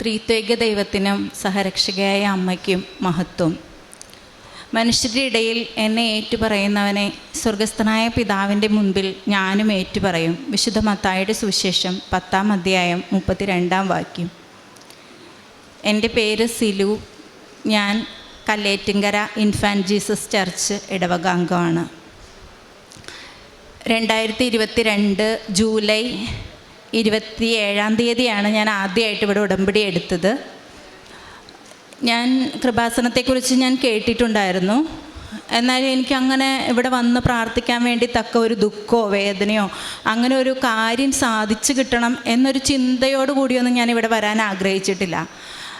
ത്രിത്വൈക ദൈവത്തിനും സഹരക്ഷകയായ അമ്മയ്ക്കും മഹത്വം. മനുഷ്യരുടെ ഇടയിൽ എന്നെ ഏറ്റുപറയുന്നവനെ സ്വർഗസ്ഥനായ പിതാവിന്റെ മുൻപിൽ ഞാനും ഏറ്റുപറയും. വിശുദ്ധ മത്തായുടെ സുവിശേഷം പത്താം അധ്യായം മുപ്പത്തിരണ്ടാം വാക്യം. എന്റെ പേര് സിലു. ഞാൻ കല്ലേറ്റിങ്കര ഇൻഫാന്റ് ജീസസ് ചർച്ച് ഇടവക അംഗമാണ് രണ്ടായിരത്തി ഇരുപത്തി രണ്ട് ജൂലൈ ഇരുപത്തി ഏഴാം തീയതിയാണ് ഞാൻ ആദ്യമായിട്ട് ഇവിടെ ഉടമ്പടി എടുത്തത്. ഞാൻ കൃപാസനത്തെക്കുറിച്ച് ഞാൻ കേട്ടിട്ടുണ്ടായിരുന്നു. എന്നാൽ എനിക്ക് അങ്ങനെ ഇവിടെ വന്ന് പ്രാർത്ഥിക്കാൻ വേണ്ടി തക്ക ഒരു ദുഃഖമോ വേദനയോ അങ്ങനെ ഒരു കാര്യം സാധിച്ചു കിട്ടണം എന്നൊരു ചിന്തയോട് കൂടിയൊന്നും ഞാൻ ഇവിടെ വരാൻ ആഗ്രഹിച്ചിട്ടില്ല.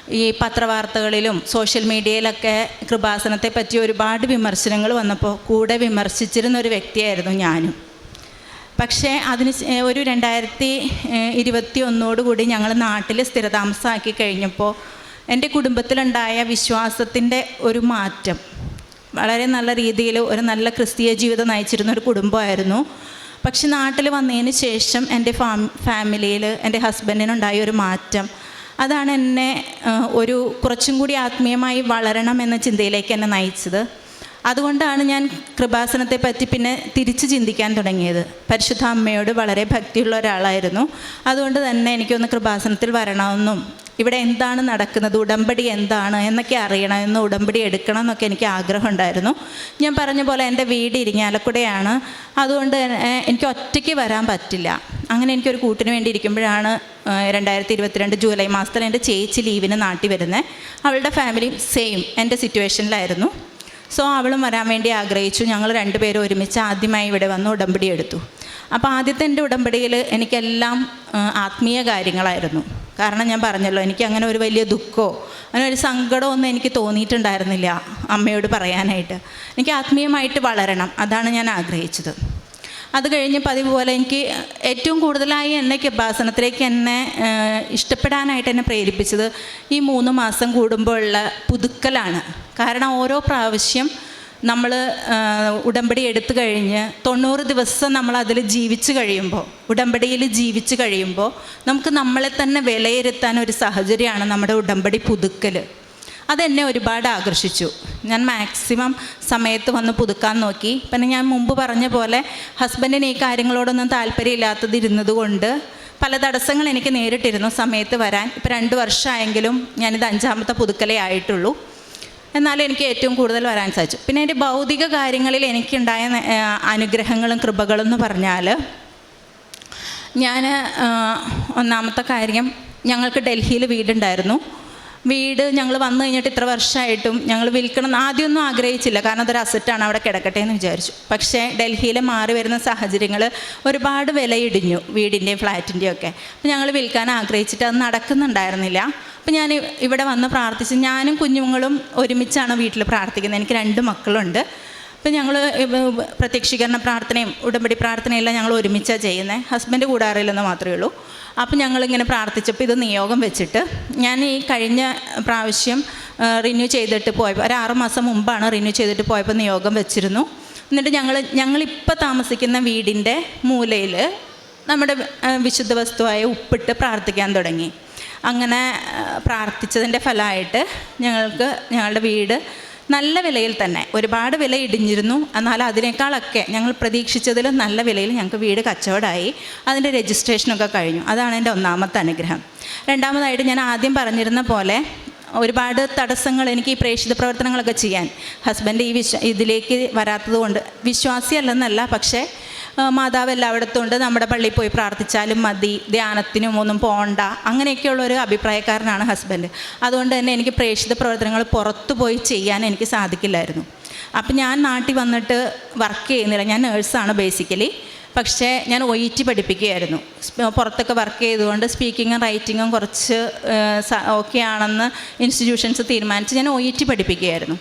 ഈ പത്രവാർത്തകളിലും സോഷ്യൽ മീഡിയയിലൊക്കെ കൃപാസനത്തെ പറ്റി ഒരുപാട് വിമർശനങ്ങൾ വന്നപ്പോൾ കൂടെ വിമർശിച്ചിരുന്ന ഒരു വ്യക്തിയായിരുന്നു ഞാനും. പക്ഷേ അതിന് ഒരു രണ്ടായിരത്തി ഇരുപത്തി ഒന്നോടുകൂടി ഞങ്ങൾ നാട്ടിൽ സ്ഥിരതാമസമാക്കി കഴിഞ്ഞപ്പോൾ എന്റെ കുടുംബത്തിലുണ്ടായ വിശ്വാസത്തിന്റെ ഒരു മാറ്റം. വളരെ നല്ല രീതിയിൽ ഒരു നല്ല ക്രിസ്തീയ ജീവിതം നയിച്ചിരുന്ന ഒരു കുടുംബമായിരുന്നു. പക്ഷെ നാട്ടിൽ വന്നതിന് ശേഷം എന്റെ ഫാം ഫാമിലിയിൽ എന്റെ ഹസ്ബൻഡിനുണ്ടായ ഒരു മാറ്റം. അതാണ് എന്നെ ഒരു കുറച്ചും കൂടി ആത്മീയമായി വളരണം എന്ന ചിന്തയിലേക്ക് എന്നെ നയിച്ചത്. അതുകൊണ്ടാണ് ഞാൻ കൃപാസനത്തെ പറ്റി പിന്നെ തിരിച്ച് ചിന്തിക്കാൻ തുടങ്ങിയത്. പരിശുദ്ധ അമ്മയോട് വളരെ ഭക്തിയുള്ള ഒരാളായിരുന്നു. അതുകൊണ്ട് തന്നെ എനിക്കൊന്ന് കൃപാസനത്തിൽ വരണമെന്നും ഇവിടെ എന്താണ് നടക്കുന്നത് ഉടമ്പടി എന്താണ് എന്നൊക്കെ അറിയണമെന്ന് ഉടമ്പടി എടുക്കണം എന്നൊക്കെ എനിക്ക് ആഗ്രഹമുണ്ടായിരുന്നു. ഞാൻ പറഞ്ഞ പോലെ എന്റെ വീട് ഇരിങ്ങാലക്കുടയാണ്. അതുകൊണ്ട് എനിക്ക് ഒറ്റയ്ക്ക് വരാൻ പറ്റില്ല. അങ്ങനെ എനിക്കൊരു കൂട്ടിന് വേണ്ടി ഇരിക്കുമ്പോഴാണ് രണ്ടായിരത്തി ഇരുപത്തിരണ്ട് ജൂലൈ മാസത്തിൽ എന്റെ ചേച്ചി ലീവിന് നാട്ടിൽ വരുന്നത് അവളുടെ ഫാമിലി സെയിം എന്റെ സിറ്റുവേഷനിലായിരുന്നു. സോ അവളും വരാൻ വേണ്ടി ആഗ്രഹിച്ചു. ഞങ്ങൾ രണ്ടുപേരും ഒരുമിച്ച് ആദ്യമായി ഇവിടെ വന്ന് ഉടമ്പടി എടുത്തു. അപ്പോൾ ആദ്യത്തെ എന്റെ ഉടമ്പടിയിൽ എനിക്കെല്ലാം ആത്മീയ കാര്യങ്ങളായിരുന്നു. കാരണം ഞാൻ പറഞ്ഞല്ലോ എനിക്ക് അങ്ങനെ ഒരു വലിയ ദുഃഖമോ അങ്ങനെ ഒരു സങ്കടമോ ഒന്നും എനിക്ക് തോന്നിയിട്ടുണ്ടായിരുന്നില്ല അമ്മയോട് പറയാനായിട്ട്. എനിക്ക് ആത്മീയമായിട്ട് വളരണം അതാണ് ഞാൻ ആഗ്രഹിച്ചത്. അത് കഴിഞ്ഞ് പതിവ് പോലെ എനിക്ക് ഏറ്റവും കൂടുതലായി എന്നെ കൃപാസനത്തിലേക്ക് എന്നെ ഇഷ്ടപ്പെടാനായിട്ട് എന്നെ പ്രേരിപ്പിച്ചത് ഈ മൂന്ന് മാസം കൂടുമ്പോഴുള്ള പുതുക്കലാണ്. കാരണം ഓരോ പ്രാവശ്യം നമ്മൾ ഉടമ്പടി എടുത്തു കഴിഞ്ഞ് തൊണ്ണൂറ് ദിവസം നമ്മൾ അതിൽ ജീവിച്ചു കഴിയുമ്പോൾ ഉടമ്പടിയിൽ ജീവിച്ചു കഴിയുമ്പോൾ നമുക്ക് നമ്മളെ തന്നെ വിലയിരുത്താൻ ഒരു സാഹചര്യമാണ് നമ്മുടെ ഉടമ്പടി പുതുക്കൽ. അതെന്നെ ഒരുപാട് ആകർഷിച്ചു. ഞാൻ മാക്സിമം സമയത്ത് വന്ന് പുതുക്കാൻ നോക്കി. പിന്നെ ഞാൻ മുമ്പ് പറഞ്ഞ പോലെ ഹസ്ബൻഡിന് ഈ കാര്യങ്ങളോടൊന്നും താല്പര്യമില്ലാത്തതിരുന്നതുകൊണ്ട് പല തടസ്സങ്ങൾ എനിക്ക് നേരിട്ടിരുന്നു സമയത്ത് വരാൻ. ഇപ്പോൾ രണ്ട് വർഷമായെങ്കിലും ഞാനിത് അഞ്ചാമത്തെ പുതുക്കലേ ആയിട്ടുള്ളൂ. എന്നാലും എനിക്ക് ഏറ്റവും കൂടുതൽ വരാൻ സാധിച്ചു. പിന്നെ എന്റെ ഭൗതിക കാര്യങ്ങളിൽ എനിക്കുണ്ടായ അനുഗ്രഹങ്ങളും കൃപകളും എന്ന് പറഞ്ഞാൽ ഞാൻ ഒന്നാമത്തെ കാര്യം ഞങ്ങൾക്ക് ഡൽഹിയിൽ വീടുണ്ടായിരുന്നു. വീട് ഞങ്ങൾ വന്നു കഴിഞ്ഞിട്ട് ഇത്ര വർഷമായിട്ടും ഞങ്ങൾ വിൽക്കണം ആദ്യമൊന്നും ആഗ്രഹിച്ചില്ല. കാരണം അതൊരു അസറ്റാണ് അവിടെ കിടക്കട്ടെ എന്ന് വിചാരിച്ചു. പക്ഷേ ഡൽഹിയിൽ മാറി വരുന്ന സാഹചര്യങ്ങൾ ഒരുപാട് വിലയിടിഞ്ഞു വീടിന്റെയും ഫ്ലാറ്റിന്റെയും ഒക്കെ. അപ്പോൾ ഞങ്ങൾ വിൽക്കാൻ ആഗ്രഹിച്ചിട്ട് അത് നടക്കുന്നുണ്ടായിരുന്നില്ല. അപ്പോൾ ഞാൻ ഇവിടെ വന്ന് പ്രാർത്ഥിച്ച് ഞാനും കുഞ്ഞുങ്ങളും ഒരുമിച്ചാണ് വീട്ടിൽ പ്രാർത്ഥിക്കുന്നത്. എനിക്ക് രണ്ട് മക്കളുണ്ട്. അപ്പം ഞങ്ങൾ പ്രത്യക്ഷീകരണ പ്രാർത്ഥനയും ഉടമ്പടി പ്രാർത്ഥനയെല്ലാം ഞങ്ങൾ ഒരുമിച്ചാണ് ചെയ്യുന്നത് ഹസ്ബൻഡ് കൂടാറില്ലെന്ന് മാത്രമേ ഉള്ളൂ. അപ്പം ഞങ്ങളിങ്ങനെ പ്രാർത്ഥിച്ചപ്പോൾ ഇത് നിയോഗം വെച്ചിട്ട് ഞാൻ ഈ കഴിഞ്ഞ പ്രാവശ്യം റിന്യൂ ചെയ്തിട്ട് പോയപ്പോൾ ഒരു ആറ് മാസം മുമ്പാണ് റിന്യൂ ചെയ്തിട്ട് പോയപ്പോൾ നിയോഗം വെച്ചിരുന്നു. എന്നിട്ട് ഞങ്ങൾ ഞങ്ങളിപ്പോൾ താമസിക്കുന്ന വീടിന്റെ മൂലയിൽ നമ്മുടെ വിശുദ്ധ വസ്തുവായ ഉപ്പിട്ട് പ്രാർത്ഥിക്കാൻ തുടങ്ങി. അങ്ങനെ പ്രാർത്ഥിച്ചതിന്റെ ഫലമായിട്ട് ഞങ്ങൾക്ക് ഞങ്ങളുടെ വീട് നല്ല വിലയിൽ തന്നെ. ഒരുപാട് വില ഇടിഞ്ഞിരുന്നു. എന്നാൽ അതിനേക്കാളൊക്കെ ഞങ്ങൾ പ്രതീക്ഷിച്ചതിലും നല്ല വിലയിൽ ഞങ്ങൾക്ക് വീട് കച്ചവടമായി. അതിന്റെ രജിസ്ട്രേഷനൊക്കെ കഴിഞ്ഞു. അതാണ് എന്റെ ഒന്നാമത്തെ അനുഗ്രഹം. രണ്ടാമതായിട്ട് ഞാൻ ആദ്യം പറഞ്ഞിരുന്ന പോലെ ഒരുപാട് തടസ്സങ്ങൾ എനിക്ക് ഈ പ്രേക്ഷിത പ്രവർത്തനങ്ങളൊക്കെ ചെയ്യാൻ. ഹസ്ബൻഡ് ഈ വിശ്വ ഇതിലേക്ക് വരാത്തത് കൊണ്ട് വിശ്വാസിയല്ലെന്നല്ല പക്ഷേ മാതാവ് എല്ലായിടത്തും ഉണ്ട്. നമ്മുടെ പള്ളിയിൽ പോയി പ്രാർത്ഥിച്ചാലും മതി. ധ്യാനത്തിനും ഒന്നും പോകണ്ട അങ്ങനെയൊക്കെയുള്ള ഒരു അഭിപ്രായക്കാരനാണ് ഹസ്ബൻഡ് അതുകൊണ്ട് തന്നെ എനിക്ക് പ്രേക്ഷിത പ്രവർത്തനങ്ങൾ പുറത്തു പോയി ചെയ്യാൻ എനിക്ക് സാധിക്കില്ലായിരുന്നു. അപ്പം ഞാൻ നാട്ടിൽ വന്നിട്ട് വർക്ക് ചെയ്യുന്നില്ല. ഞാൻ നേഴ്സാണ് ബേസിക്കലി പക്ഷേ ഞാൻ ഒ ഇ ടി പഠിപ്പിക്കുകയായിരുന്നു. പുറത്തൊക്കെ വർക്ക് ചെയ്തുകൊണ്ട് സ്പീക്കിങ്ങും റൈറ്റിങ്ങും കുറച്ച് ഓക്കെ ആണെന്ന് ഇൻസ്റ്റിറ്റ്യൂഷൻസ് തീരുമാനിച്ച് ഞാൻ ഒ ഇ ടി പഠിപ്പിക്കുകയായിരുന്നു.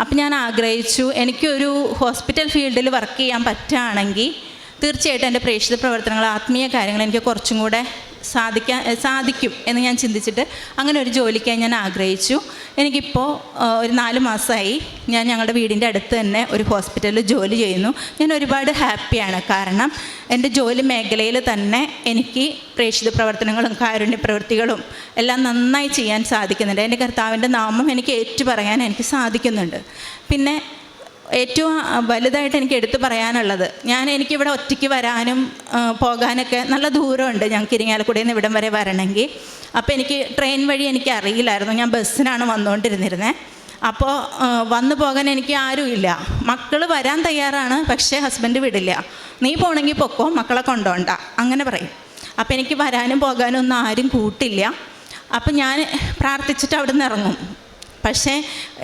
അപ്പം ഞാൻ ആഗ്രഹിച്ചു. എനിക്കൊരു ഹോസ്പിറ്റൽ ഫീൽഡിൽ വർക്ക് ചെയ്യാൻ പറ്റുകയാണെങ്കിൽ തീർച്ചയായിട്ടും എന്റെ പ്രേക്ഷിത പ്രവർത്തനങ്ങൾ ആത്മീയ കാര്യങ്ങൾ എനിക്ക് കുറച്ചും കൂടെ സാധിക്കാൻ സാധിക്കും എന്ന് ഞാൻ ചിന്തിച്ചിട്ട് അങ്ങനെ ഒരു ജോലിക്കായി ഞാൻ ആഗ്രഹിച്ചു. എനിക്കിപ്പോൾ ഒരു നാല് മാസമായി ഞാൻ ഞങ്ങളുടെ വീടിന്റെ അടുത്ത് തന്നെ ഒരു ഹോസ്പിറ്റലിൽ ജോലി ചെയ്യുന്നു. ഞാൻ ഒരുപാട് ഹാപ്പിയാണ്. കാരണം എന്റെ ജോലി മേഖലയിൽ തന്നെ എനിക്ക് പ്രേക്ഷിത പ്രവർത്തനങ്ങളും കാരുണ്യ പ്രവൃത്തികളും എല്ലാം നന്നായി ചെയ്യാൻ സാധിക്കുന്നുണ്ട്. എന്റെ കർത്താവിന്റെ നാമം എനിക്ക് ഏറ്റു പറയാൻ എനിക്ക് സാധിക്കുന്നുണ്ട്. പിന്നെ ഏറ്റവും വലുതായിട്ട് എനിക്ക് എടുത്തു പറയാനുള്ളത് ഞാൻ എനിക്കിവിടെ ഒറ്റയ്ക്ക് വരാനും പോകാനൊക്കെ നല്ല ദൂരമുണ്ട് ഞങ്ങൾക്ക് ഇരിങ്ങാലക്കുടയിൽ നിന്ന് ഇവിടം വരെ വരണമെങ്കിൽ. അപ്പോൾ എനിക്ക് ട്രെയിൻ വഴി എനിക്ക് അറിയില്ലായിരുന്നു ഞാൻ ബസ്സിനാണ് വന്നുകൊണ്ടിരുന്നിരുന്നത് അപ്പോൾ വന്നു പോകാൻ എനിക്ക് ആരുമില്ല മക്കൾ വരാൻ തയ്യാറാണ് പക്ഷേ ഹസ്ബൻഡ് വിടില്ല. നീ പോകണമെങ്കിൽ പൊക്കോ മക്കളെ കൊണ്ടോണ്ട അങ്ങനെ പറയും. അപ്പോൾ എനിക്ക് വരാനും പോകാനും ഒന്നും ആരും കൂട്ടില്ല. അപ്പം ഞാൻ പ്രാർത്ഥിച്ചിട്ട് അവിടെ നിന്ന് ഇറങ്ങും. പക്ഷേ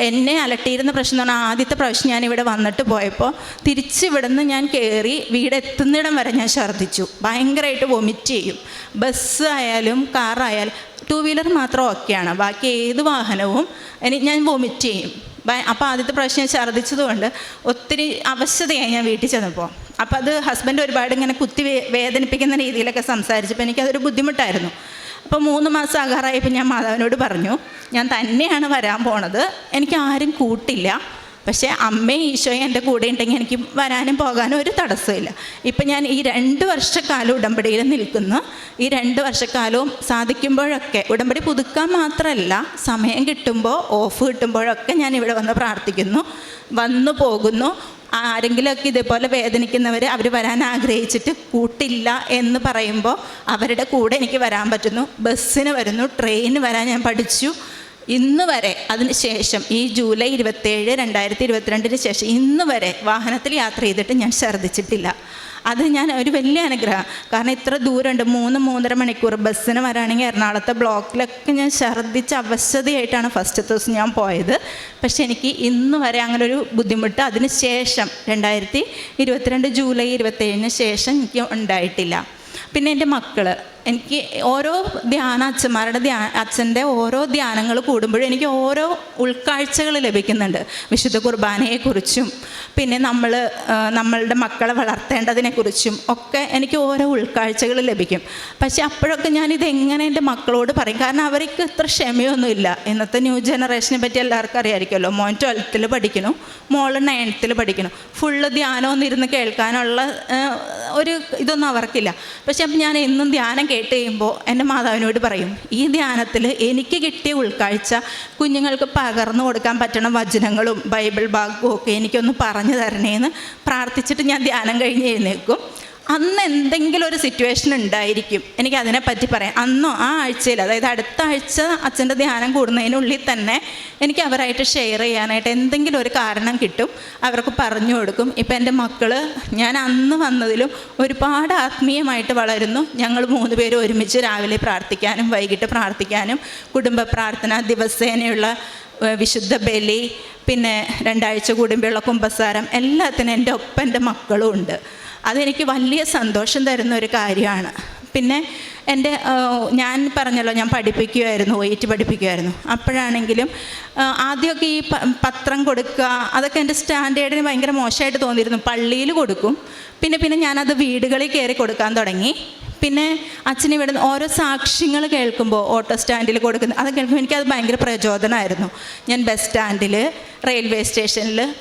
എന്നെ അലട്ടിയിരുന്ന പ്രശ്നം എന്ന് പറഞ്ഞാൽ ആദ്യത്തെ പ്രാവശ്യം ഞാൻ ഇവിടെ വന്നിട്ട് പോയപ്പോൾ തിരിച്ച് ഇവിടുന്ന് ഞാൻ കയറി വീട് എത്തുന്നിടം വരെ ഞാൻ ഛർദ്ദിച്ചു. ഭയങ്കരമായിട്ട് വൊമിറ്റ് ചെയ്യും. ബസ് ആയാലും കാറായാലും ടൂ വീലർ മാത്രം ഓക്കെയാണ് ബാക്കി ഏത് വാഹനവും എനിക്ക് ഞാൻ വൊമിറ്റ് ചെയ്യും. അപ്പോൾ ആദ്യത്തെ പ്രാവശ്യം ഞാൻ ഛർദ്ദിച്ചതുകൊണ്ട് ഒത്തിരി അവശതയായി ഞാൻ വീട്ടിൽ ചെന്നപ്പോൾ. അപ്പോൾ അത് ഹസ്ബൻഡ് ഒരുപാട് ഇങ്ങനെ കുത്തി വേദനിപ്പിക്കുന്ന രീതിയിലൊക്കെ സംസാരിച്ചപ്പോൾ എനിക്കതൊരു ബുദ്ധിമുട്ടായിരുന്നു. അപ്പോൾ മൂന്ന് മാസം ആകാറായപ്പോൾ ഞാൻ മാതാവിനോട് പറഞ്ഞു ഞാൻ തന്നെയാണ് വരാൻ പോണത്. എനിക്ക് ആരും കൂട്ടില്ല. പക്ഷേ അമ്മയും ഈശോയും എന്റെ കൂടെ ഉണ്ടെങ്കിൽ എനിക്ക് വരാനും പോകാനും ഒരു തടസ്സമില്ല ഇപ്പം ഞാൻ ഈ രണ്ട് വർഷക്കാലം ഉടമ്പടിയിൽ നിൽക്കുന്നു. ഈ രണ്ട് വർഷക്കാലവും സാധിക്കുമ്പോഴൊക്കെ ഉടമ്പടി പുതുക്കാൻ മാത്രമല്ല സമയം കിട്ടുമ്പോൾ ഓഫ് കിട്ടുമ്പോഴൊക്കെ ഞാൻ ഇവിടെ വന്ന് പ്രാർത്ഥിക്കുന്നു. വന്നു പോകുന്നു. ആരെങ്കിലുമൊക്കെ ഇതേപോലെ വേദനിക്കുന്നവർ അവർ വരാൻ ആഗ്രഹിച്ചിട്ട് കൂട്ടില്ല എന്ന് പറയുമ്പോൾ അവരുടെ കൂടെ എനിക്ക് വരാൻ പറ്റുന്നു. ബസ്സിന് വരുന്നു ട്രെയിന് വരാൻ ഞാൻ പഠിച്ചു. ഇന്ന് വരെ അതിന് ശേഷം ഈ ജൂലൈ ഇരുപത്തേഴ് രണ്ടായിരത്തി ഇരുപത്തിരണ്ടിന് ശേഷം ഇന്ന് വരെ വാഹനത്തിൽ യാത്ര ചെയ്തിട്ട് ഞാൻ ഛർദ്ദിച്ചിട്ടില്ല. അത് ഞാൻ ഒരു വലിയ അനുഗ്രഹം. കാരണം ഇത്ര ദൂരമുണ്ട്. മൂന്ന് മൂന്നര മണിക്കൂർ ബസ്സിന് വരാണെങ്കിൽ എറണാകുളത്തെ ബ്ലോക്കിലൊക്കെ ഞാൻ ഛർദ്ദിച്ച് അവശതയായിട്ടാണ് ഫസ്റ്റ് ദിവസം ഞാൻ പോയത്. പക്ഷേ എനിക്ക് ഇന്ന് വരെ അങ്ങനെ ഒരു ബുദ്ധിമുട്ട് അതിന് ശേഷം രണ്ടായിരത്തി ഇരുപത്തിരണ്ട് ജൂലൈ ഇരുപത്തേഴിന് ശേഷം എനിക്ക് ഉണ്ടായിട്ടില്ല. പിന്നെ എന്റെ മക്കൾ എനിക്ക് ഓരോ ധ്യാന അച്ഛന്മാരുടെ ധ്യാ അച്ഛന്റെ ഓരോ ധ്യാനങ്ങൾ കൂടുമ്പോഴും എനിക്ക് ഓരോ ഉൾക്കാഴ്ചകൾ ലഭിക്കുന്നുണ്ട്. വിശുദ്ധ കുർബാനയെക്കുറിച്ചും പിന്നെ നമ്മൾ നമ്മളുടെ മക്കളെ വളർത്തേണ്ടതിനെക്കുറിച്ചും ഒക്കെ എനിക്ക് ഓരോ ഉൾക്കാഴ്ചകൾ ലഭിക്കും. പക്ഷേ അപ്പോഴൊക്കെ ഞാനിത് എങ്ങനെ എന്റെ മക്കളോട് പറയും? കാരണം അവർക്ക് ഇത്ര ക്ഷമയൊന്നുമില്ല. ഇന്നത്തെ ന്യൂ ജനറേഷനെ പറ്റി എല്ലാവർക്കും അറിയാമായിരിക്കുമല്ലോ മോൻ ട്വൽത്തിൽ പഠിക്കണം മോൾ നയൻത്തിൽ പഠിക്കണം ഫുള്ള് ധ്യാനം ഒന്നിരുന്ന് കേൾക്കാനുള്ള ഒരു ഇതൊന്നും അവർക്കില്ല. പക്ഷെ അപ്പം ഞാൻ എന്നും ധ്യാനം കേട്ട് കഴിയുമ്പോൾ എന്റെ മാതാവിനോട് പറയും ഈ ധ്യാനത്തിൽ എനിക്ക് കിട്ടിയ ഉൾക്കാഴ്ച കുഞ്ഞുങ്ങൾക്ക് പകർന്നു കൊടുക്കാൻ പറ്റണ വചനങ്ങളും ബൈബിൾ ഭാഗവും ഒക്കെ എനിക്കൊന്ന് പറഞ്ഞു തരണേന്ന് പ്രാർത്ഥിച്ചിട്ട് ഞാൻ ധ്യാനം കഴിഞ്ഞ് എഴുന്നേൽക്കും. അന്ന് എന്തെങ്കിലും ഒരു സിറ്റുവേഷൻ ഉണ്ടായിരിക്കും. എനിക്ക് അതിനെപ്പറ്റി പറയാം. അന്നോ ആ ആഴ്ചയിൽ അതായത് അടുത്ത ആഴ്ച അച്ഛന്റെ ധ്യാനം കൂടുന്നതിനുള്ളിൽ തന്നെ എനിക്ക് അവരായിട്ട് ഷെയർ ചെയ്യാനായിട്ട് എന്തെങ്കിലും ഒരു കാരണം കിട്ടും. അവർക്ക് പറഞ്ഞു കൊടുക്കും. ഇപ്പം എന്റെ മക്കൾ ഞാൻ അന്ന് വന്നതിലും ഒരുപാട് ആത്മീയമായിട്ട് വളരുന്നു. ഞങ്ങൾ മൂന്ന് പേരും ഒരുമിച്ച് രാവിലെ പ്രാർത്ഥിക്കാനും വൈകിട്ട് പ്രാർത്ഥിക്കാനും കുടുംബ പ്രാർത്ഥന ദിവസേനയുള്ള വിശുദ്ധ ബലി പിന്നെ രണ്ടാഴ്ച കൂടുമ്പോഴുള്ള കുമ്പസാരം എല്ലാത്തിനും എന്റെ ഒപ്പം എന്റെ മക്കളും ഉണ്ട്. അതെനിക്ക് വലിയ സന്തോഷം തരുന്ന ഒരു കാര്യമാണ്. പിന്നെ എന്റെ ഞാൻ പറഞ്ഞല്ലോ ഞാൻ പഠിപ്പിക്കുമായിരുന്നു ഓയിറ്റ് ടി പഠിപ്പിക്കുമായിരുന്നു അപ്പോഴാണെങ്കിലും ആദ്യമൊക്കെ ഈ പത്രം കൊടുക്കുക അതൊക്കെ എന്റെ സ്റ്റാൻഡേർഡിന് ഭയങ്കര മോശമായിട്ട് തോന്നിയിരുന്നു. പള്ളിയിൽ കൊടുക്കും. പിന്നെ പിന്നെ ഞാനത് വീടുകളിൽ കയറി കൊടുക്കാൻ തുടങ്ങി. പിന്നെ അച്ഛൻ ഇവിടെ ഓരോ സാക്ഷ്യങ്ങൾ കേൾക്കുമ്പോൾ ഓട്ടോ സ്റ്റാൻഡിൽ കൊടുക്കുന്ന അത് കേൾക്കുമ്പോൾ എനിക്കത് ഭയങ്കര പ്രചോദനമായിരുന്നു ഞാൻ ബസ് സ്റ്റാൻഡിൽ റെയിൽവേ സ്റ്റേഷനിൽ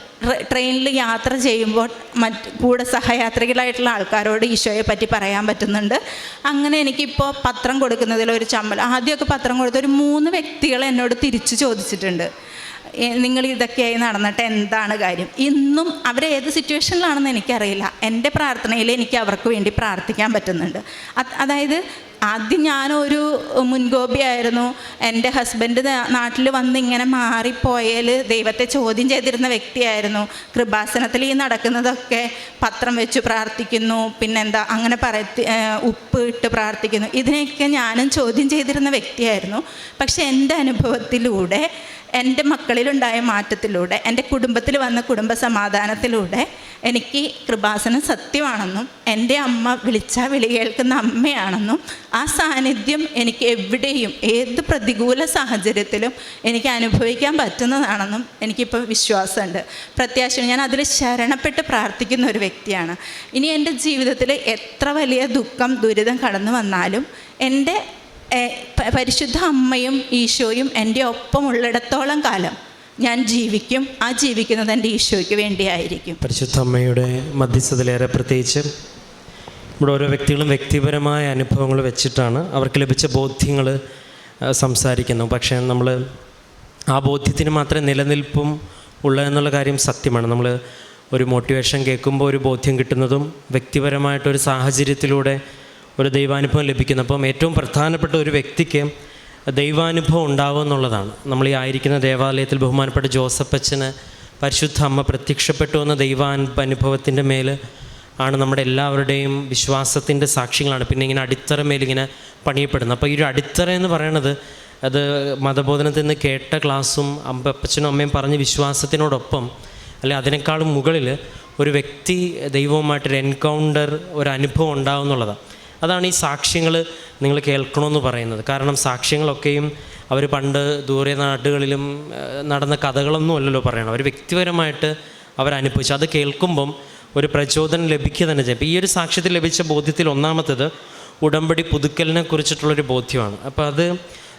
ട്രെയിനിൽ യാത്ര ചെയ്യുമ്പോൾ മറ്റ് കൂടെ സഹയാത്രികളായിട്ടുള്ള ആൾക്കാരോട് ഈശോയെ പറ്റി പറയാൻ പറ്റുന്നുണ്ട്. അങ്ങനെ എനിക്കിപ്പോൾ പത്രം കൊടുക്കുന്നതിൽ ഒരു ചമ്മൽ ആദ്യമൊക്കെ പത്രം കൊടുത്ത ഒരു മൂന്ന് വ്യക്തികൾ എന്നോട് തിരിച്ചു ചോദിച്ചിട്ടുണ്ട്. "ഏ, നിങ്ങൾ ഇതൊക്കെയായി നടന്നിട്ട് എന്താണ് കാര്യം? ഇന്നും അവർ ഏത് സിറ്റുവേഷനിലാണെന്ന് എനിക്കറിയില്ല. എന്റെ പ്രാർത്ഥനയിൽ എനിക്ക് അവർക്ക് വേണ്ടി പ്രാർത്ഥിക്കാൻ പറ്റുന്നുണ്ട്. അതായത് ആദ്യം ഞാനൊരു മുൻകോപിയായിരുന്നു എന്റെ ഹസ്ബൻഡ് നാട്ടിൽ വന്ന് ഇങ്ങനെ മാറിപ്പോയാൽ ദൈവത്തെ ചോദ്യം ചെയ്തിരുന്ന വ്യക്തിയായിരുന്നു. കൃപാസനത്തിൽ ഈ നടക്കുന്നതൊക്കെ പത്രം വെച്ച് പ്രാർത്ഥിക്കുന്നു. പിന്നെന്താ അങ്ങനെ പറയത്തി ഉപ്പ് ഇട്ട് പ്രാർത്ഥിക്കുന്നു. ഇതിനെയൊക്കെ ഞാനും ചോദ്യം ചെയ്തിരുന്ന വ്യക്തിയായിരുന്നു. പക്ഷെ എന്റെ അനുഭവത്തിലൂടെ എന്റെ മക്കളിലുണ്ടായ മാറ്റത്തിലൂടെ എന്റെ കുടുംബത്തിൽ വന്ന കുടുംബ സമാധാനത്തിലൂടെ എനിക്ക് കൃപാസനം സത്യമാണെന്നും എന്റെ അമ്മ വിളിച്ചാൽ വിളി കേൾക്കുന്ന അമ്മയാണെന്നും ആ സാന്നിധ്യം എനിക്ക് എവിടെയും ഏത് പ്രതികൂല സാഹചര്യത്തിലും എനിക്ക് അനുഭവിക്കാൻ പറ്റുന്നതാണെന്നും എനിക്കിപ്പോൾ വിശ്വാസമുണ്ട്. പ്രത്യാശ ഞാൻ അതിൽ ശരണപ്പെട്ട് പ്രാർത്ഥിക്കുന്ന ഒരു വ്യക്തിയാണ്. ഇനി എന്റെ ജീവിതത്തിൽ എത്ര വലിയ ദുഃഖം ദുരിതം കടന്നു വന്നാലും എന്റെ പരിശുദ്ധ അമ്മയും ഈശോയും എന്റെ ഒപ്പം ഉള്ളിടത്തോളം കാലം ഞാൻ ജീവിക്കും ആ ജീവിക്കുന്നത് എന്റെ ഈശോയ്ക്ക് വേണ്ടിയായിരിക്കും. പരിശുദ്ധ അമ്മയുടെ മധ്യസ്ഥതയിലേറെ പ്രത്യേകിച്ച് ഇവിടെ ഓരോ വ്യക്തികളും വ്യക്തിപരമായ അനുഭവങ്ങൾ വെച്ചിട്ടാണ് അവർക്ക് ലഭിച്ച ബോധ്യങ്ങൾ സംസാരിക്കുന്നു. പക്ഷേ നമ്മൾ ആ ബോധ്യത്തിന് മാത്രമേ നിലനിൽപ്പും ഉള്ള എന്നുള്ള കാര്യം സത്യമാണ്. നമ്മൾ ഒരു മോട്ടിവേഷൻ കേൾക്കുമ്പോൾ ഒരു ബോധ്യം കിട്ടുന്നതും വ്യക്തിപരമായിട്ടൊരു സാഹചര്യത്തിലൂടെ ഒരു ദൈവാനുഭവം ലഭിക്കുന്നു. അപ്പം ഏറ്റവും പ്രധാനപ്പെട്ട ഒരു വ്യക്തിക്ക് ദൈവാനുഭവം ഉണ്ടാവും എന്നുള്ളതാണ്. നമ്മൾ ഈ ആയിരിക്കുന്ന ദേവാലയത്തിൽ ബഹുമാനപ്പെട്ട ജോസഫച്ചന് പരിശുദ്ധ അമ്മ പ്രത്യക്ഷപ്പെട്ടു എന്ന ദൈവാനുഭവത്തിന്റെ മേൽ ആണ് നമ്മുടെ എല്ലാവരുടെയും വിശ്വാസത്തിന്റെ സാക്ഷ്യങ്ങളാണ്. പിന്നെ ഇങ്ങനെ അടിത്തറ മേലിങ്ങനെ പണിയപ്പെടുന്നത്. അപ്പോൾ ഈ ഒരു അടിത്തറ എന്ന് പറയണത് അത് മതബോധനത്തിൽ നിന്ന് കേട്ട ക്ലാസ്സും അമ്പ അപ്പച്ചനും അമ്മയും പറഞ്ഞ വിശ്വാസത്തിനോടൊപ്പം അല്ലെ അതിനേക്കാളും മുകളിൽ ഒരു വ്യക്തി ദൈവവുമായിട്ടൊരു എൻകൗണ്ടർ ഒരു അനുഭവം ഉണ്ടാവും എന്നുള്ളതാണ്. അതാണ് ഈ സാക്ഷ്യങ്ങൾ നിങ്ങൾ കേൾക്കണമെന്ന് പറയുന്നത്. കാരണം സാക്ഷ്യങ്ങളൊക്കെയും അവർ പണ്ട് ദൂരെ നാടുകളിലും നടന്ന കഥകളൊന്നും അല്ലല്ലോ പറയണം അവർ വ്യക്തിപരമായിട്ട് അവരനുഭവിച്ചു അത് കേൾക്കുമ്പം ഒരു പ്രചോദനം ലഭിക്കുക തന്നെ ചെയ്യും. ഈ ഒരു സാക്ഷ്യത്തിൽ ലഭിച്ച ബോധ്യത്തിൽ ഒന്നാമത്തേത് ഉടമ്പടി പുതുക്കലിനെ കുറിച്ചിട്ടുള്ളൊരു ബോധ്യമാണ്. അപ്പോൾ അത്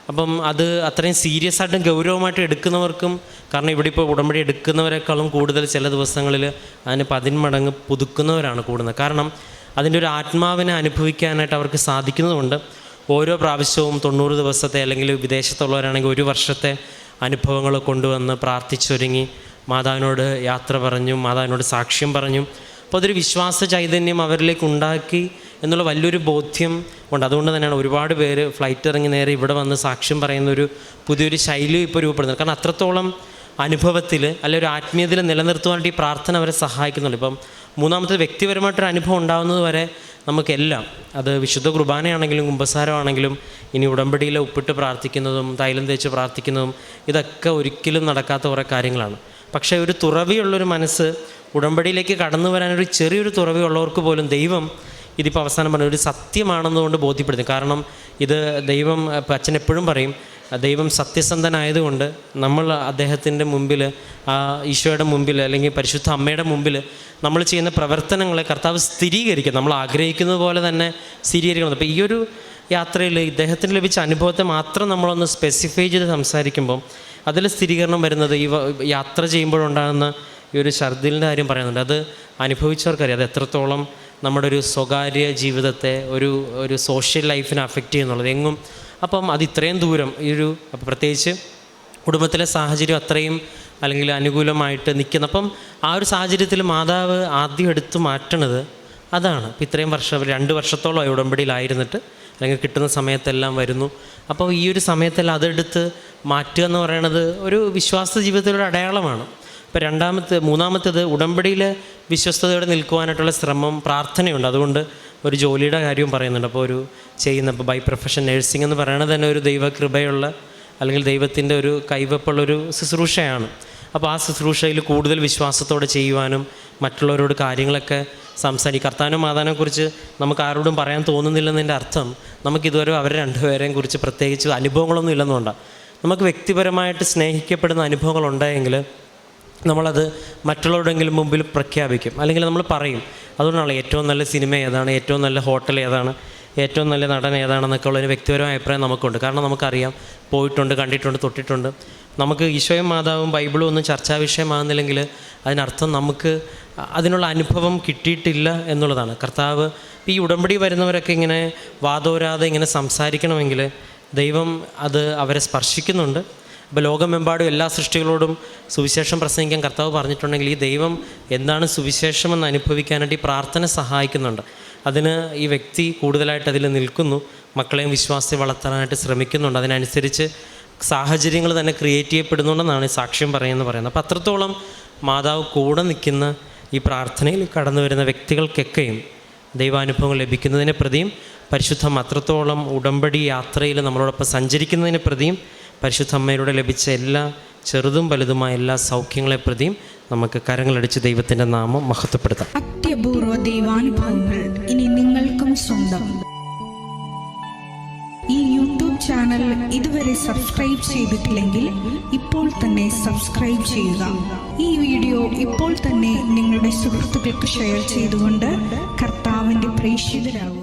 അപ്പം അത് അത്രയും സീരിയസ് ആയിട്ടും ഗൗരവമായിട്ട് എടുക്കുന്നവർക്കും കാരണം ഇവിടെ ഇപ്പോൾ ഉടമ്പടി എടുക്കുന്നവരെക്കാളും കൂടുതൽ ചില ദിവസങ്ങളിൽ അതിന് പതിന്മടങ്ങ് പുതുക്കുന്നവരാണ് കൂടുന്നത്. കാരണം അതിന്റെ ഒരു ആത്മാവിനെ അനുഭവിക്കാനായിട്ട് അവർക്ക് സാധിക്കുന്നതുകൊണ്ട് ഓരോ പ്രാവശ്യവും തൊണ്ണൂറ് ദിവസത്തെ അല്ലെങ്കിൽ വിദേശത്തുള്ളവരാണെങ്കിൽ ഒരു വർഷത്തെ അനുഭവങ്ങൾ കൊണ്ടുവന്ന് പ്രാർത്ഥിച്ചൊരുങ്ങി മാതാവിനോട് യാത്ര പറഞ്ഞു മാതാവിനോട് സാക്ഷ്യം പറഞ്ഞു അപ്പോൾ അതൊരു വിശ്വാസ ചൈതന്യം അവരിലേക്ക് ഉണ്ടാക്കി എന്നുള്ള വലിയൊരു ബോധ്യം ഉണ്ട്. അതുകൊണ്ട് തന്നെയാണ് ഒരുപാട് പേര് ഫ്ലൈറ്റ് ഇറങ്ങി നേരെ ഇവിടെ വന്ന് സാക്ഷ്യം പറയുന്ന ഒരു പുതിയൊരു ശൈലി ഇപ്പോൾ രൂപപ്പെടുന്നത്. കാരണം അത്രത്തോളം അനുഭവത്തിൽ അല്ലെ ഒരു ആത്മീയതയിൽ നിലനിർത്തുവാനായിട്ട് ഈ പ്രാർത്ഥന അവരെ സഹായിക്കുന്നുണ്ട്. ഇപ്പം മൂന്നാമത്തെ വ്യക്തിപരമായിട്ടൊരു അനുഭവം ഉണ്ടാകുന്നത് വരെ നമുക്കെല്ലാം അത് വിശുദ്ധ കുർബാനയാണെങ്കിലും കുമ്പസാരമാണെങ്കിലും ഇനി ഉടമ്പടിയിലെ ഉപ്പിട്ട് പ്രാർത്ഥിക്കുന്നതും തൈലം തേച്ച് പ്രാർത്ഥിക്കുന്നതും ഇതൊക്കെ ഒരിക്കലും നടക്കാത്ത കുറേ കാര്യങ്ങളാണ്. പക്ഷേ ഒരു തുറവിയുള്ളൊരു മനസ്സ് ഉടമ്പടിയിലേക്ക് കടന്നു വരാനൊരു ചെറിയൊരു തുറവിയുള്ളവർക്ക് പോലും ദൈവം ഇതിപ്പോൾ അവസാനം പറഞ്ഞ ഒരു സത്യമാണെന്നുകൊണ്ട് ബോധ്യപ്പെടുത്തും കാരണം ഇത് ദൈവം അച്ഛൻ എപ്പോഴും പറയും ദൈവം സത്യസന്ധനായതുകൊണ്ട് നമ്മൾ അദ്ദേഹത്തിന്റെ മുമ്പിൽ ആ ഈശോയുടെ മുമ്പിൽ അല്ലെങ്കിൽ പരിശുദ്ധ അമ്മയുടെ മുമ്പിൽ നമ്മൾ ചെയ്യുന്ന പ്രവർത്തനങ്ങളെ കർത്താവ് സ്ഥിരീകരിക്കും. നമ്മൾ ആഗ്രഹിക്കുന്നത് പോലെ തന്നെ സ്ഥിരീകരിക്കണം. അപ്പോൾ ഈ ഒരു യാത്രയിൽ ഇദ്ദേഹത്തിന് ലഭിച്ച അനുഭവത്തെ മാത്രം നമ്മളൊന്ന് സ്പെസിഫൈ ചെയ്ത് സംസാരിക്കുമ്പം അതിൽ സ്ഥിരീകരണം വരുന്നത് ഈ യാത്ര ചെയ്യുമ്പോഴുണ്ടാകുന്ന ഈ ഒരു ഛർദിലിന്റെ കാര്യം പറയുന്നുണ്ട്. അത് അനുഭവിച്ചവർക്കറിയാം. അത് എത്രത്തോളം നമ്മുടെ ഒരു സ്വകാര്യ ജീവിതത്തെ ഒരു ഒരു സോഷ്യൽ ലൈഫിനെ അഫക്റ്റ് ചെയ്യുന്നുള്ളത്. എങ്ങും അപ്പം അത് ഇത്രയും ദൂരം ഈ ഒരു അപ്പം പ്രത്യേകിച്ച് കുടുംബത്തിലെ സാഹചര്യം അത്രയും അല്ലെങ്കിൽ അനുകൂലമായിട്ട് നിൽക്കുന്ന അപ്പം ആ ഒരു സാഹചര്യത്തിൽ മാതാവ് ആദ്യം എടുത്തു മാറ്റണത് അതാണ്. ഇപ്പം ഇത്രയും വർഷം രണ്ട് വർഷത്തോളം ഉടമ്പടിയിലായിരുന്നിട്ട് അല്ലെങ്കിൽ കിട്ടുന്ന സമയത്തെല്ലാം വരുന്നു. അപ്പോൾ ഈ ഒരു സമയത്തെല്ലാം അതെടുത്ത് മാറ്റുക എന്ന് പറയുന്നത് ഒരു വിശ്വാസ ജീവിതത്തിലൊരു അടയാളമാണ്. ഇപ്പോൾ രണ്ടാമത്തെ മൂന്നാമത്തേത് ഉടമ്പടിയിൽ വിശ്വസ്തയോടെ നിൽക്കുവാനായിട്ടുള്ള ശ്രമം പ്രാർത്ഥനയുണ്ട്. അതുകൊണ്ട് ഒരു ജോലിയുടെ കാര്യവും പറയുന്നുണ്ട്. അപ്പോൾ ഒരു ചെയ്യുന്ന ഇപ്പോൾ ബൈ പ്രൊഫഷൻ നഴ്സിംഗ് എന്ന് പറയുന്നത് തന്നെ ഒരു ദൈവകൃപയുള്ള അല്ലെങ്കിൽ ദൈവത്തിന്റെ ഒരു കൈവപ്പുള്ളൊരു ശുശ്രൂഷയാണ്. അപ്പോൾ ആ ശുശ്രൂഷയിൽ കൂടുതൽ വിശ്വാസത്തോടെ ചെയ്യുവാനും മറ്റുള്ളവരോട് കാര്യങ്ങളൊക്കെ സംസാരിക്കും കർത്താനും കുറിച്ച് നമുക്ക് ആരോടും പറയാൻ തോന്നുന്നില്ലെന്നതിന്റെ അർത്ഥം നമുക്കിതുവരെ അവരെ രണ്ടുപേരെയും കുറിച്ച് പ്രത്യേകിച്ച് അനുഭവങ്ങളൊന്നും ഇല്ലെന്നുകൊണ്ടാണ് നമുക്ക് വ്യക്തിപരമായിട്ട് സ്നേഹിക്കപ്പെടുന്ന അനുഭവങ്ങൾ ഉണ്ടായെങ്കിൽ നമ്മളത് മറ്റുള്ളവരുടെങ്കിലും മുമ്പിൽ പ്രഖ്യാപിക്കും. അല്ലെങ്കിൽ നമ്മൾ പറയും അതുകൊണ്ടാണ് ഏറ്റവും നല്ല സിനിമ ഏതാണ്? ഏറ്റവും നല്ല ഹോട്ടൽ ഏതാണ്? ഏറ്റവും നല്ല നടൻ ഏതാണെന്നൊക്കെ ഉള്ളൊരു വ്യക്തിപരമായ അഭിപ്രായം നമുക്കുണ്ട്. കാരണം നമുക്കറിയാം പോയിട്ടുണ്ട് കണ്ടിട്ടുണ്ട് തൊട്ടിട്ടുണ്ട്. നമുക്ക് ഈശോയും മാതാവും ബൈബിളും ഒന്നും ചർച്ചാ വിഷയമാകുന്നില്ലെങ്കിൽ അതിനർത്ഥം നമുക്ക് അതിനുള്ള അനുഭവം കിട്ടിയിട്ടില്ല എന്നുള്ളതാണ്. കർത്താവ് ഈ ഉടമ്പടി വരുന്നവരൊക്കെ ഇങ്ങനെ വാദോരാതെ ഇങ്ങനെ സംസാരിക്കണമെങ്കിൽ ദൈവം അത് അവരെ സ്പർശിക്കുന്നുണ്ട്. ഇപ്പോൾ ലോകമെമ്പാടും എല്ലാ സൃഷ്ടികളോടും സുവിശേഷം പ്രസംഗിക്കാൻ കർത്താവ് പറഞ്ഞിട്ടുണ്ടെങ്കിൽ ഈ ദൈവം എന്താണ് സുവിശേഷമെന്ന് അനുഭവിക്കാനായിട്ട് ഈ പ്രാർത്ഥന സഹായിക്കുന്നുണ്ട്. അതിന് ഈ വ്യക്തി കൂടുതലായിട്ട് അതിൽ നിൽക്കുന്നു. മക്കളെയും വിശ്വാസത്തെ വളർത്താനായിട്ട് ശ്രമിക്കുന്നുണ്ട്. അതിനനുസരിച്ച് സാഹചര്യങ്ങൾ തന്നെ ക്രിയേറ്റ് ചെയ്യപ്പെടുന്നുണ്ടെന്നാണ് സാക്ഷ്യം പറയുന്നത് പറയുന്നത്. അപ്പോൾ അത്രത്തോളം മാതാവ് കൂടെ നിൽക്കുന്ന ഈ പ്രാർത്ഥനയിൽ കടന്നു വരുന്ന വ്യക്തികൾക്കൊക്കെയും ദൈവാനുഭവങ്ങൾ ലഭിക്കുന്നതിനെ പ്രതിയും പരിശുദ്ധം അത്രത്തോളം ഉടമ്പടി യാത്രയിൽ നമ്മളോടൊപ്പം സഞ്ചരിക്കുന്നതിനെ പ്രതിയും പരിശുദ്ധ അമ്മയിലൂടെ ലഭിച്ച എല്ലാ ചെറുതും വലുതുമായ എല്ലാ സൗഖ്യങ്ങളെ പ്രതിയും നമുക്ക് കരങ്ങളടിച്ച് ദൈവത്തിന്റെ നാമം മഹത്വപ്പെടുത്താം. അത്യപൂർവ ദൈവാനുഭവങ്ങൾ ഇനി നിങ്ങൾക്കും സ്വന്തം. ഈ യൂട്യൂബ് ചാനൽ ഇതുവരെ സബ്സ്ക്രൈബ് ചെയ്തിട്ടില്ലെങ്കിൽ ഇപ്പോൾ തന്നെ സബ്സ്ക്രൈബ് ചെയ്യുക. ഈ വീഡിയോ ഇപ്പോൾ തന്നെ നിങ്ങളുടെ സുഹൃത്തുക്കൾക്ക് ഷെയർ ചെയ്തുകൊണ്ട് കർത്താവിന്റെ പ്രേക്ഷിതരാകുക.